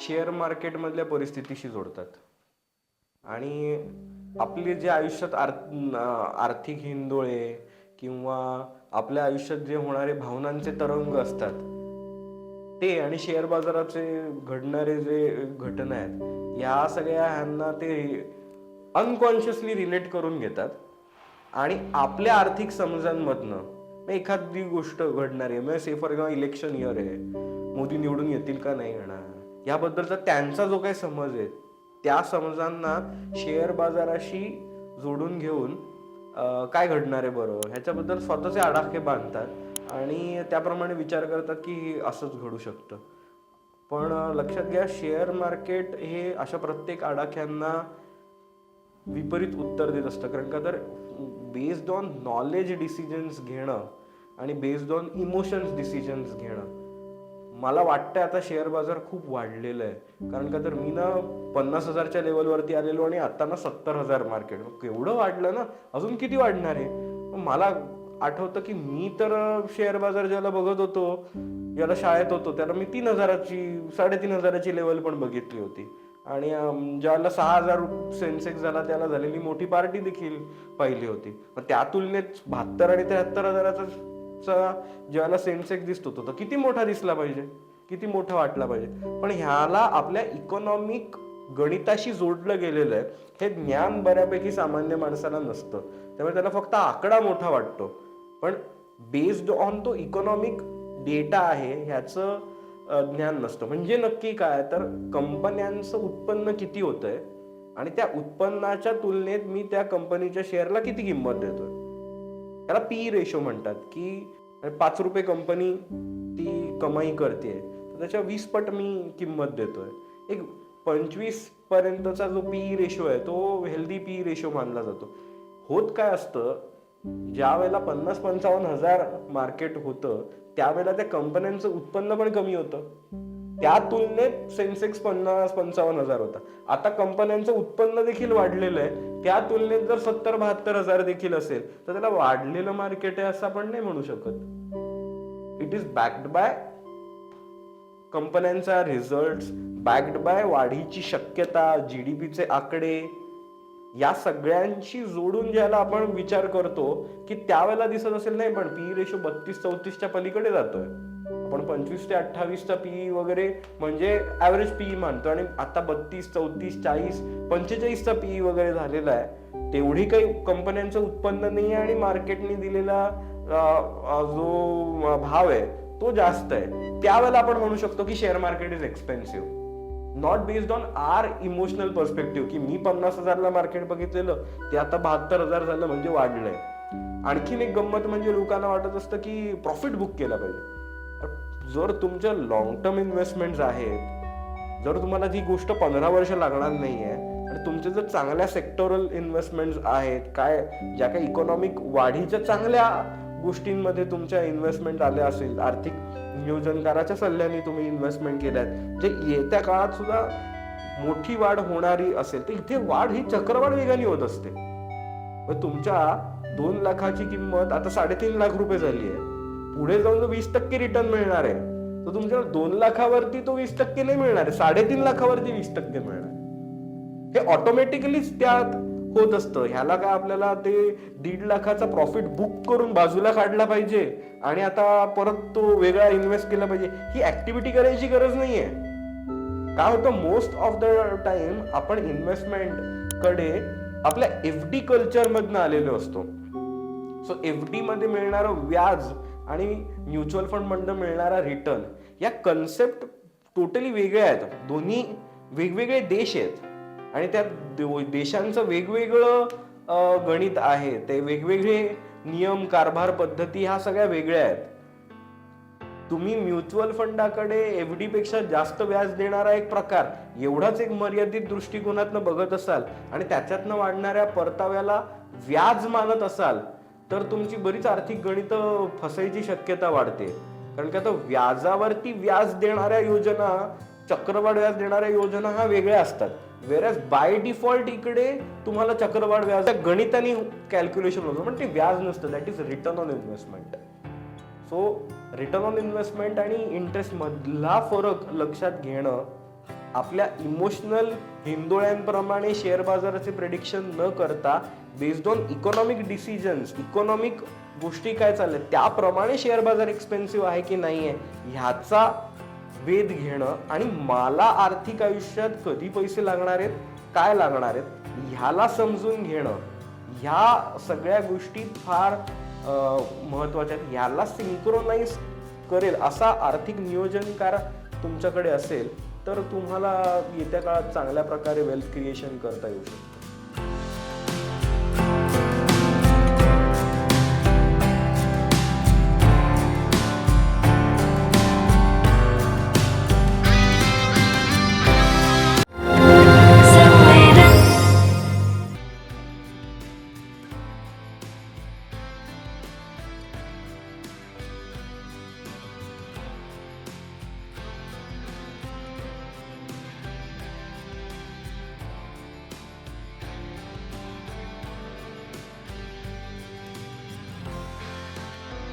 Share मार्केटमधल्या परिस्थितीशी जोडतात. आणि आपले जे आयुष्यात आर आर्थिक हिंदोळे किंवा आपल्या आयुष्यात जे होणारे भावनांचे तरंग असतात ते आणि शेअर बाजाराचे घडणारे जे घटना आहेत या सगळ्या ह्यांना ते अनकॉन्शियसली रिलेट करून घेतात. आणि आपल्या आर्थिक समजांमधनं मग एखादी गोष्ट घडणार आहे. म्हणजे say for example election year आहे. मोदी निवडून येतील का नाही येणार? याबद्दलचा त्यांचा जो काही समज आहे त्या समजांना शेअर बाजाराशी जोडून घेऊन काय घडणार आहे बरं? ह्याच्याबद्दल स्वतःचे आडाखे बांधतात आणि त्याप्रमाणे विचार करतात की हे असंच घडू शकतं. पण लक्षात घ्या शेअर मार्केट हे अशा प्रत्येक आडाख्यांना विपरीत उत्तर देत असतं. कारण का तर बेस्ड ऑन नॉलेज डिसिजन्स घेणं आणि बेस्ड ऑन इमोशन्स डिसिजन्स घेणं. मला वाटतं आता शेअर बाजार खूप वाढलेलं आहे. कारण का तर मी ना पन्नास हजारच्या लेवलवरती आलेलो आणि आता ना सत्तर हजार मार्केट केवढं वाढलं ना? अजून किती वाढणार आहे? मला आठवतं की मी तर शेअर बाजार ज्याला बघत होतो ज्याला शाळेत होतो त्याला मी तीन हजाराची साडेतीन हजाराची लेवल पण बघितली होती. आणि ज्याला सहा हजार सेन्सेक्स झाला त्याला झालेली मोठी पार्टी देखील पाहिली होती. त्या तुलनेत बहात्तर आणि त्र्याहत्तर हजाराचा ज्याला सेन्सेक्स दिसतो तो तर किती मोठा दिसला पाहिजे? किती मोठा वाटला पाहिजे? पण ह्याला आपल्या इकॉनॉमिक गणिताशी जोडलं गेलेलं आहे हे ज्ञान बऱ्यापैकी सामान्य माणसाला नसतं. त्यामुळे त्याला फक्त आकडा मोठा वाटतो. पण बेस्ड ऑन तो इकॉनॉमिक डेटा आहे ह्याचं ज्ञान नसतं. म्हणजे नक्की काय तर कंपन्यांचं उत्पन्न किती होतंय आणि त्या उत्पन्नाच्या तुलनेत मी त्या कंपनीच्या शेअरला किती किंमत देतोय? त्याला पी रेशो म्हणतात की पाच रुपये कंपनी ती कमाई करते. तर त्याच्या वीस पट मी किंमत देतोय. एक पंचवीस पर्यंतचा जो पी रेशो आहे तो हेल्दी पी रेशो मानला जातो. होत काय असतं ज्या वेळेला पन्नास पंचावन्न हजार मार्केट होतं त्यावेळेला त्या कंपन्यांचं उत्पन्न पण कमी होतं. त्या तुलनेत सेन्सेक्स पन्नास पंचावन्न हजार होता. आता कंपन्यांचं उत्पन्न देखील वाढलेलं आहे. त्या तुलनेत जर सत्तर बहात्तर हजार देखील असेल तर त्याला वाढलेलं मार्केट आहे असं आपण नाही म्हणू शकत. इट इज बॅक्ड बाय कंपन्यांचा रिझल्ट बॅक्ड बाय वाढीची शक्यता जीडीपीचे आकडे या सगळ्यांशी जोडून ज्याला आपण विचार करतो की त्यावेळेला दिसत असेल नाही पण पी रेशो बत्तीस चौतीसच्या पलीकडे जातोय. आपण पंचवीस ते अठ्ठावीसचा पी वगैरे म्हणजे ऍव्हरेज पी मानतो आणि आता बत्तीस चौतीस चाळीस पंचेचाळीसचा पी वगैरे झालेला आहे. तेवढी काही कंपन्यांचं उत्पन्न नाही आहे आणि मार्केटने दिलेला जो भाव आहे तो जास्त आहे. त्यावेळेला आपण म्हणू शकतो की share market is expensive not based on are emotional perspective की मी पन्नास हजारला मार्केट बघितलेलं ते आता बहात्तर हजार झालं म्हणजे वाढलंय. आणखीन एक गंमत म्हणजे लोकांना वाटत असतं की प्रॉफिट बुक केला पाहिजे. जर तुमच्या लॉंग टर्म इन्व्हेस्टमेंट आहेत जर तुम्हाला ती गोष्ट पंधरा वर्ष लागणार नाहीये आणि तुमचे जर चांगल्या सेक्टोरल इन्व्हेस्टमेंट आहेत काय ज्या काही इकॉनॉमिक वाढीच्या चांगल्या गोष्टींमध्ये तुमच्या इन्व्हेस्टमेंट आल्या असेल आर्थिक नियोजनकाराच्या सल्ल्याने तुम्ही इन्व्हेस्टमेंट केल्यात. जे येत्या काळात सुद्धा मोठी वाढ होणारी असेल तर इथे वाढ ही चक्रवाढ वेगाने होत असते. मग तुमच्या दोन लाखाची किंमत आता साडेतीन लाख रुपये झाली आहे. पुढे जाऊन वीस टक्के रिटर्न मिळणार आहे. तर तुमच्या दोन लाखावरती तो वीस टक्के नाही मिळणार आहे साडेतीन लाखावरती वीस टक्के मिळणार हे ऑटोमॅटिकलीच त्यात होत असतं. ह्याला काय आपल्याला ते दीड लाखाचा प्रॉफिट बुक करून बाजूला काढला पाहिजे आणि आता परत तो वेगळा इन्व्हेस्ट केला पाहिजे. ही ऍक्टिव्हिटी करायची गरज नाहीये. काय होतं मोस्ट ऑफ द टाइम आपण इन्व्हेस्टमेंटकडे आपल्या एफ डी कल्चर मधनं आलेलो असतो. सो एफ डी मध्ये मिळणारं व्याज आणि म्युच्युअल फंड मधनं मिळणारा रिटर्न या कन्सेप्ट टोटली वेगळ्या आहेत. दोन्ही वेगवेगळे देश आहेत. आणि त्या देशांचं वेगवेगळं गणित आहे. ते वेगवेगळे नियम कारभार पद्धती ह्या सगळ्या वेगळ्या आहेत. तुम्ही म्युच्युअल फंडाकडे एफ डी पेक्षा जास्त व्याज देणारा एक प्रकार एवढाच एक मर्यादित दृष्टिकोनातनं बघत असाल आणि त्याच्यातनं वाढणाऱ्या परताव्याला व्याज मानत असाल तर तुमची बरीच आर्थिक गणित फसायची शक्यता वाढते. कारण का तर व्याजावरती व्याज देणाऱ्या योजना चक्रवाढ व्याज देणाऱ्या योजना हा वेगळ्या असतात. वेरॅज बाय डिफॉल्ट इकडे तुम्हाला चक्रवाढ व्याज गणिताने कॅल्क्युलेशन होतं पण ते व्याज नसतं. That is return on investment so return on investment आणि इंटरेस्ट मधला फरक लक्षात घेणं आपल्या इमोशनल हिंदोळ्यांप्रमाणे शेअर बाजाराचे प्रेडिक्शन न करता based on economic decisions economic गोष्टी काय चालल्या त्याप्रमाणे शेअर बाजार एक्सपेन्सिव्ह आहे की नाही आहे ह्याचा वेध घेणं आणि मला आर्थिक आयुष्यात कधी पैसे लागणार आहेत काय लागणार आहेत ह्याला समजून घेणं ह्या सगळ्या गोष्टी फार महत्त्वाच्या महत्त्वाच्या आहेत. ह्याला सिंक्रोनाइज करेल असा आर्थिक नियोजनकार तुमच्याकडे असेल तर तुम्हाला येत्या काळात चांगल्या प्रकारे वेल्थ क्रिएशन करता येऊ शकतं.